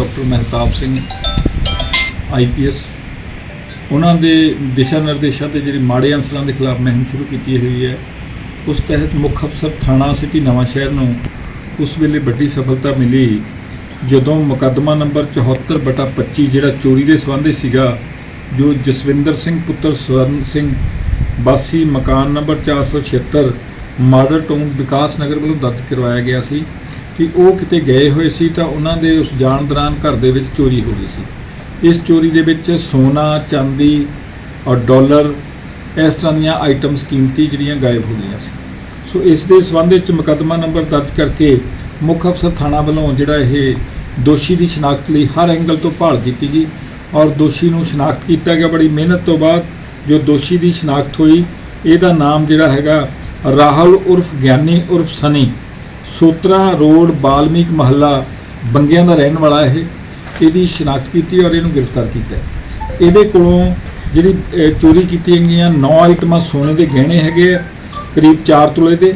Doctor Mehtab Singh IPS ਉਹਨਾਂ ਦੇ ਦਿਸ਼ਾ ਨਿਰਦੇਸ਼ਾਂ ਤੇ ਜਿਹੜੀ ਮਾੜੇ ਅਨਸਰਾਂ ਦੇ ਖਿਲਾਫ ਮੁਹਿੰਮ ਸ਼ੁਰੂ ਕੀਤੀ ਹੋਈ ਹੈ, ਉਸ ਤਹਿਤ ਮੁੱਖ ਅਫਸਰ ਥਾਣਾ ਸਿਟੀ ਨਵਾਂ ਸ਼ਹਿਰ ਨੂੰ ਉਸ ਵੇਲੇ ਵੱਡੀ ਸਫਲਤਾ ਮਿਲੀ, ਜਦੋਂ ਮੁਕੱਦਮਾ ਨੰਬਰ 74 ਬਟਾ 25 ਜਿਹੜਾ ਚੋਰੀ ਦੇ ਸੰਬੰਧ ਸੀਗਾ, ਜੋ ਜਸਵਿੰਦਰ ਸਿੰਘ, ਪੁੱਤਰ ਸਵਰਨ ਸਿੰਘ, ਬਾਸੀ ਮਕਾਨ number 476 model town Vikas Nagar ਵੱਲੋਂ ਦਰਜ ਕਰਵਾਇਆ ਗਿਆ ਸੀ। ਕਿ ਉਹ ਕਿਤੇ ਗਏ ਹੋਏ ਸੀ ਤਾਂ ਉਹਨਾਂ ਦੇ ਉਸ ਜਾਣ ਦੌਰਾਨ ਘਰ ਦੇ ਵਿੱਚ ਚੋਰੀ ਹੋ ਗਈ ਸੀ। ਇਸ ਚੋਰੀ ਦੇ ਵਿੱਚ ਸੋਨਾ, ਚਾਂਦੀ ਔਰ ਡਾਲਰ ਇਸ ਤਰ੍ਹਾਂ ਦੀਆਂ ਆਈਟਮਸ ਕੀਮਤੀ ਜਿਹੜੀਆਂ ਗਾਇਬ ਹੋ ਗਈਆਂ ਸੀ। ਸੋ ਇਸ ਦੇ ਸੰਬੰਧ ਵਿੱਚ ਮੁਕੱਦਮਾ ਨੰਬਰ ਦਰਜ ਕਰਕੇ ਮੁੱਖ ਅਫਸਰ ਥਾਣਾ ਵੱਲੋਂ ਜਿਹੜਾ ਇਹ ਦੋਸ਼ੀ ਦੀ ਸ਼ਨਾਖਤ ਲਈ ਹਰ ਐਂਗਲ ਤੋਂ ਭਾਲ ਕੀਤੀ ਗਈ ਔਰ ਦੋਸ਼ੀ ਨੂੰ ਸ਼ਨਾਖਤ ਕੀਤਾ ਗਿਆ। ਬੜੀ ਮਿਹਨਤ ਤੋਂ ਬਾਅਦ ਜੋ ਦੋਸ਼ੀ ਦੀ ਸ਼ਨਾਖਤ ਹੋਈ, ਇਹਦਾ ਨਾਮ ਜਿਹੜਾ ਹੈਗਾ ਰਾਹੁਲ ਉਰਫ ਗਿਆਨੀ ਉਰਫ ਸਨੀ ਸੂਤਰਾ ਰੋਡ ਬਾਲਮੀਕ ਮਹੱਲਾ ਬੰਗਿਆਂ ਦਾ ਰਹਿਣ ਵਾਲਾ ਇਹ, ਇਹਦੀ ਸ਼ਨਾਖਤ ਕੀਤੀ ਔਰ ਇਹਨੂੰ ਗ੍ਰਿਫਤਾਰ ਕੀਤਾ ਇਹਦੇ ਕੋਲੋਂ ਜਿਹੜੀ ਚੋਰੀ ਕੀਤੀਆਂ ਗਈਆਂ 9 ਆਈਟਮਾਂ ਸੋਨੇ ਦੇ ਗਹਿਣੇ ਹੈਗੇ ਆ, ਕਰੀਬ 4 ਤੋਲੇ ਦੇ,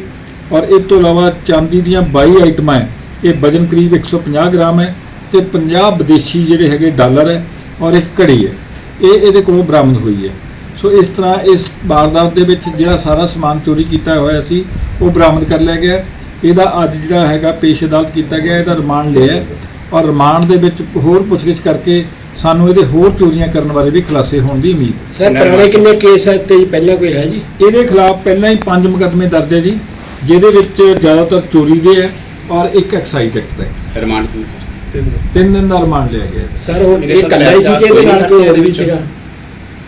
ਔਰ ਇਹ ਤੋਂ ਇਲਾਵਾ ਚਾਂਦੀ ਦੀਆਂ 22 ਆਈਟਮਾਂ ਹੈ। ਇਹ ਵਜ਼ਨ ਕਰੀਬ 150 ਗ੍ਰਾਮ ਹੈ ਤੇ 50 ਵਿਦੇਸ਼ੀ ਜਿਹੜੇ ਹੈਗੇ ਡਾਲਰ ਹੈ ਔਰ ਇੱਕ ਘੜੀ ਹੈ। ਇਹ ਇਹਦੇ ਕੋਲੋਂ ਬਰਾਮਦ ਹੋਈ ਹੈ। ਸੋ ਇਸ ਤਰ੍ਹਾਂ ਇਸ ਵਾਰਦਾਤ ਦੇ ਵਿੱਚ ਜਿਹੜਾ ਸਾਰਾ ਸਮਾਨ ਚੋਰੀ ਕੀਤਾ ਹੋਇਆ ਸੀ, ਉਹ ਬਰਾਮਦ ਕਰ ਲਿਆ ਗਿਆ ਇਹਦਾ ਅੱਜ ਜਿਹੜਾ ਹੈਗਾ ਪੇਸ਼ ਅਦਾਲਤ ਕੀਤਾ ਗਿਆ ਇਹਦਾ ਰਿਮਾਂਡ ਲਿਆ ਹੈ ਔਰ ਰਿਮਾਂਡ ਦੇ ਵਿੱਚ ਹੋਰ ਪੁੱਛਗਿੱਛ ਕਰਕੇ ਸਾਨੂੰ ਇਹਦੇ ਹੋਰ ਚੋਰੀਆਂ ਕਰਨ ਬਾਰੇ ਵੀ ਖੁਲਾਸੇ ਹੋਣ ਦੀ ਉਮੀਦ। ਸਰ ਪੁਰਾਣੇ ਕਿੰਨੇ ਕੇਸ ਹੈ ਤੇ ਪਹਿਲਾਂ ਕੋਈ ਹੈ ਜੀ ਇਹਦੇ ਖਿਲਾਫ ਪਹਿਲਾਂ ਹੀ ਪੰਜ ਮੁਕੱਦਮੇ ਦਰਜ ਹੈ ਜੀ ਜਿਹਦੇ ਵਿੱਚ ਜ਼ਿਆਦਾਤਰ ਚੋਰੀ ਦੇ ਹੈ ਔਰ ਇੱਕ ਐਕਸਾਈਜ਼ ਐਕਟ ਦਾ ਹੈ। ਰਿਮਾਂਡ ਕਿੰਨੇ ਸਰ ਤਿੰਨ ਦਿਨ ਦਾ ਰਿਮਾਂਡ ਲਿਆ ਗਿਆ। ਸਰ ਹੁਣ ਇਹ ਕੱਲਾ ਹੀ ਸੀ ਕਿ ਇਹਦੇ ਨਾਲ ਕੋਈ ਹੋਰ ਵੀ ਸੀਗਾ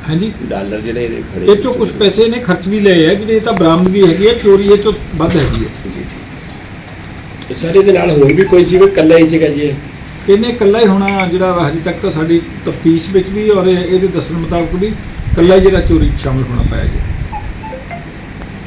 ਹਾਂਜੀ ਡਾਲਰ ਜਿਹੜੇ ਇਹਦੇ ਖੜੇ ਇਹ ਚੋਂ ਕੁਝ ਪੈਸੇ ਨੇ ਖਰਚ ਵੀ ਲਏ ਹੈ ਜਿਹੜੇ ਇਹ ਤਾਂ ਬਰਾਮਦਗੀ ਹੈਗੀ ਹੈ ਚੋਰੀ ਇਹ ਚੋਂ ਵੱਧ ਹੈਗੀ ਹੈ ਤੇ ਸਰ ਇਹਦੇ ਨਾਲ ਹੋਰ ਵੀ ਕੋਈ ਸੀ ਕਿ ਇਕੱਲਾ ਹੀ ਸੀਗਾ ਜੀ ਇਹ? ਇਹਨੇ ਇਕੱਲਾ ਹੀ ਹੋਣਾ ਜਿਹੜਾ ਹਜੇ ਤੱਕ ਤਾਂ ਸਾਡੀ ਤਫਤੀਸ਼ ਵਿੱਚ ਵੀ ਔਰ ਇਹ- ਇਹਦੇ ਦੱਸਣ ਮੁਤਾਬਕ ਵੀ ਇਕੱਲਾ ਹੀ ਜਿਹੜਾ ਚੋਰੀ 'ਚ ਸ਼ਾਮਲ ਹੋਣਾ ਪਾਇਆ ਗਿਆ